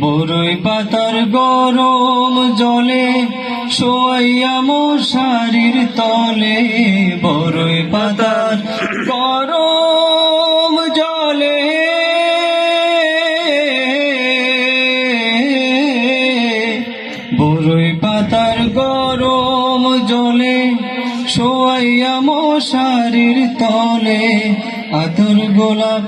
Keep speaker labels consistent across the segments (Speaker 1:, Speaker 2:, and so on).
Speaker 1: বড়ই পাতার গরম জলে, শোয়াইয়া মশারির তলে। বড়ই পাতার গরম জলে। বড়ই পাতার গরম জলে, শোয়াইয়া মশারির তলে। আতর গোলাপ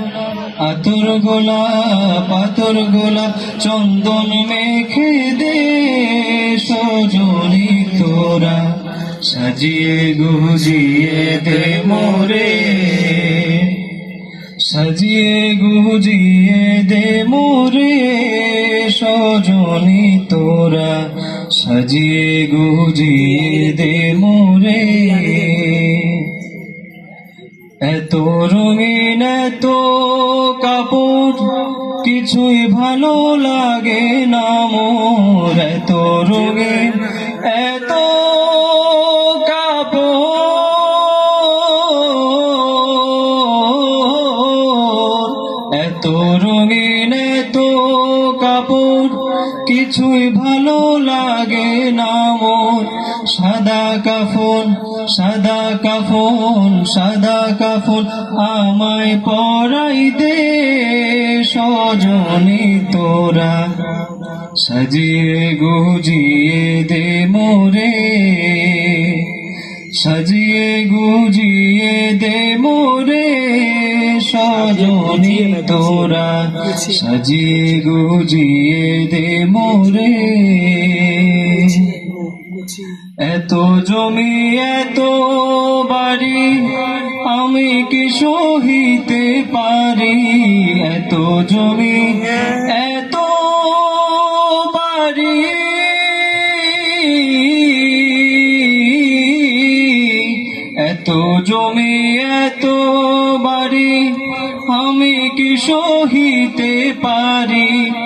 Speaker 1: আতর গোলাপ আতর গোলাপ চন্দন মেখে দে সজনি তোরা। সাজিয়ে গুজিয়ে দে মোরে। সাজিয়ে গুজিয়ে দে মোরে সজনি তোরা। সাজিয়ে গুজিয়ে দে মোরে। এত রঙিন কাপড় কিছুই ভালো লাগে না মোর। এত রঙিন এত কাপড়। এত রঙিন এত কাপড়, কিছুই ভালো লাগে না মোর। সাদা কাফন সাদা কাফন সাদা কাফন আমায় পরাই দে সজনি তোরা। সাজিয়ে গুজিয়ে দে মোরে। সাজিয়ে গুজিয়ে দে মোরে সজনি তোরা। সাজিয়ে গুজিয়ে দে মোরে। এত জমি, এত বাড়ি, আমি কি সহিতে পারি? এত জমি, এত বাড়ি, এত জমি, এত বাড়ি, আমি কি সহিতে পারি?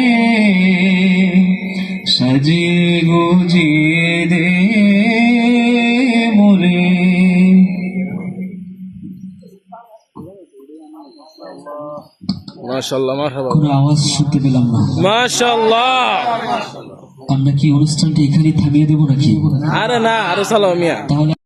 Speaker 1: সাজিয়ে গুজিয়ে দে
Speaker 2: কোনো আওয়াজ শুনতে পেলাম না। আমরা কি অনুষ্ঠানটি এখানে থামিয়ে দেবো নাকি?
Speaker 3: আরে না আরও সালামিয়া মিয়া।
Speaker 2: তাহলে